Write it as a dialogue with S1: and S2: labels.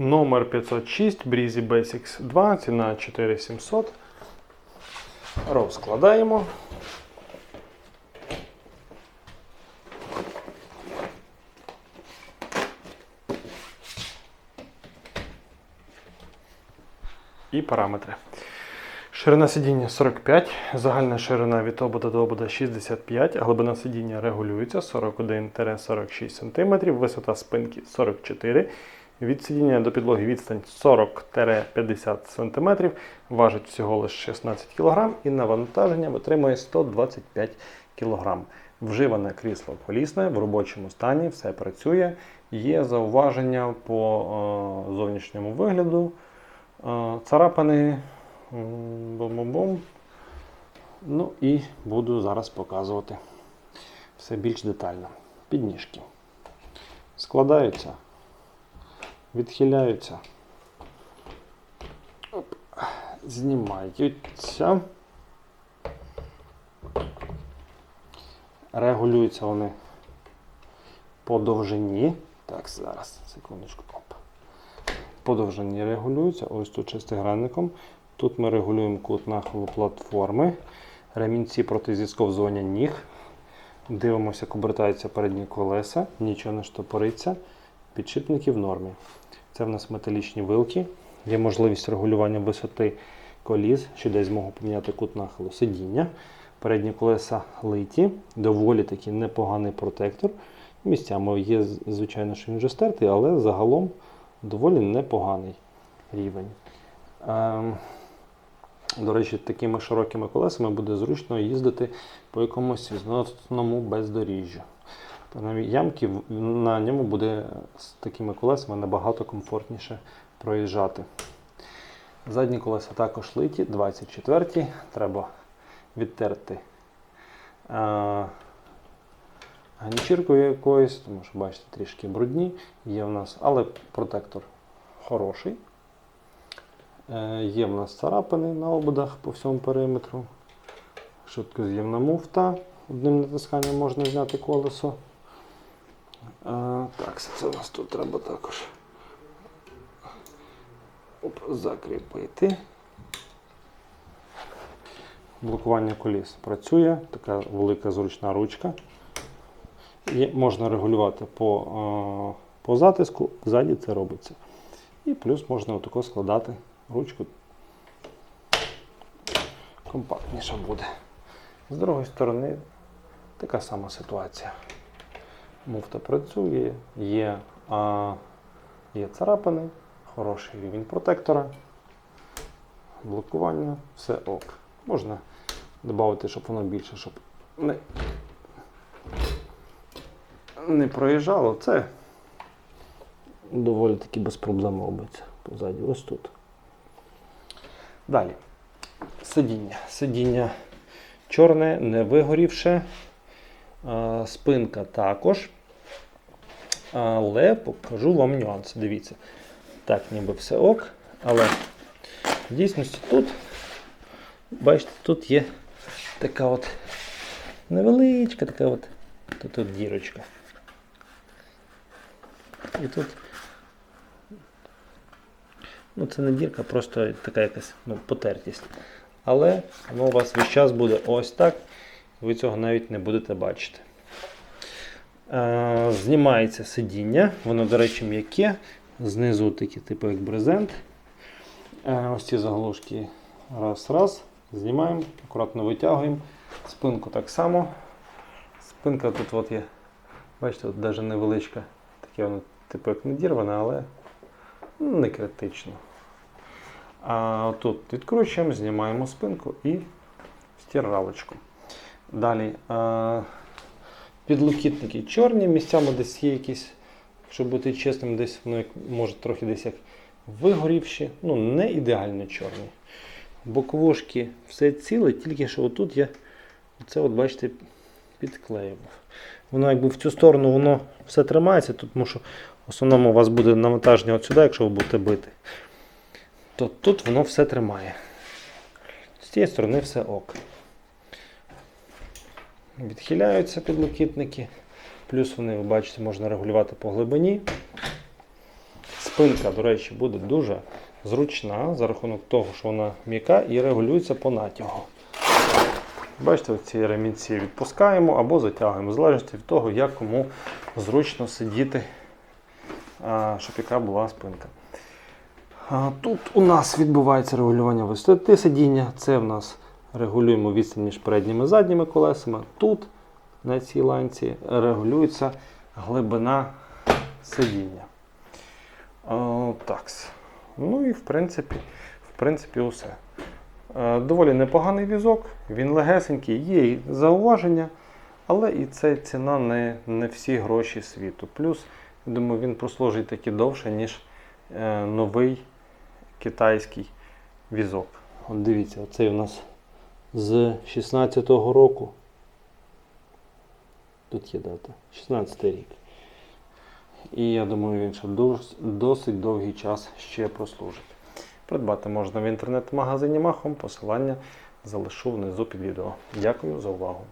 S1: Номер 506 Breezy Basics 2, ціна 4700. Розкладаємо. І параметри. Ширина сидіння 45, загальна ширина від обода до обода 65, глибина сидіння регулюється 41-46 см, висота спинки 44 від сидіння до підлоги відстань 40-50 см, важить всього лише 16 кг і навантаження витримує 125 кг. Вживане крісло колісне в робочому стані, все працює. Є зауваження по е, зовнішньому вигляду, е, царапини. М, Бум-бум-бум. Ну і буду зараз показувати все більш детально. Підніжки. Складаються, відхиляються, Оп. знімаються. Регулюються вони по довжині. Так, зараз, секундочку. Оп. По довжині регулюються. Ось тут шестигранником. Тут ми регулюємо кут нахилу платформи, ремінці проти зісковзування ніг. Дивимося, як обертаються передні колеса, нічого не штопориться. Підшипники в нормі. Це в нас металічні вилки. Є можливість регулювання висоти коліс, що дає змогу поміняти кут нахилу сидіння. Передні колеса литі, доволі таки непоганий протектор. Місцями є, звичайно, що він вже стертий, але загалом доволі непоганий рівень. Ем, до речі, такими широкими колесами буде зручно їздити по якомусь відносному бездоріжжю. Принаймні, ямки на ньому буде з такими колесами набагато комфортніше проїжджати. Задні колеса також литі, 24 Треба відтерти е, ганчіркою якоюсь, тому що бачите, трішки брудні є в нас, але протектор хороший. Е, Є в нас царапини на ободах по всьому периметру. Швидкоз'ємна муфта. Одним натисканням можна зняти колесо. Е, Так, це у нас тут треба також оп, закріпити. Блокування коліс працює, така велика зручна ручка. Є, можна регулювати по, по затиску, ззаді це робиться. І плюс можна отако складати ручку. Компактніше буде. З другої сторони така сама ситуація. Муфта працює, є, а, є царапини, хороший рівень протектора, блокування, все ок. Можна додати, щоб воно більше, щоб не, не проїжджало. Це доволі таки без проблем робиться позаді. Ось тут. Далі. Сидіння. Сидіння чорне, не вигорівше. Спинка також. Але покажу вам нюанси. Дивіться. Так, ніби все ок. Але в дійсності тут, бачите, тут є така от невеличка, така от, тут, тут дірочка. І тут Ну, це не дірка, просто така якась ну, потертість. Але воно у вас весь час буде ось так. Ви цього навіть не будете бачити. Е, знімається сидіння, воно, до речі, м'яке. Знизу такі, типу як брезент. Е, ось ці заглушки раз-раз. Знімаємо, акуратно витягуємо. Спинку так само. Спинка тут от є. Бачите, тут навіть невеличка. Таке воно, типу як надірване, але не критично. А тут відкручуємо, знімаємо спинку і стиралочку. Далі підлокітники чорні, місцями десь є якісь, щоб бути чесним, десь воно може трохи десь як вигорівші, ну не ідеально чорні. Боковушки все ціле, тільки що отут я це от бачите підклеював. Воно якби в цю сторону воно все тримається, тут тому що в основному у вас буде навантаження от сюди, якщо ви будете бити, то тут воно все тримає. З цієї сторони все ок. Відхиляються підлокітники. Плюс вони, ви бачите, можна регулювати по глибині. Спинка, до речі, буде дуже зручна за рахунок того, що вона м'яка і регулюється по натягу. Бачите, ці ремінці відпускаємо або затягуємо, в залежності від того, як кому зручно сидіти, щоб яка була спинка. Тут у нас відбувається регулювання висоти сидіння. Це в нас регулюємо відстань між передніми і задніми колесами. Тут на цій ланці регулюється глибина сидіння. А, такс. Ну і в принципі, в принципі, усе. Е, Доволі непоганий візок, він легесенький, є і зауваження, але і це ціна не, не всі гроші світу. Плюс, я думаю, він прослужить таки довше, ніж е, новий китайський візок. От дивіться, оцей у нас з 16-го року. Тут є дата. 16 рік. І я думаю, він ще досить довгий час ще прослужить. Придбати можна в інтернет-магазині Махом. Посилання залишу внизу під відео. Дякую за увагу.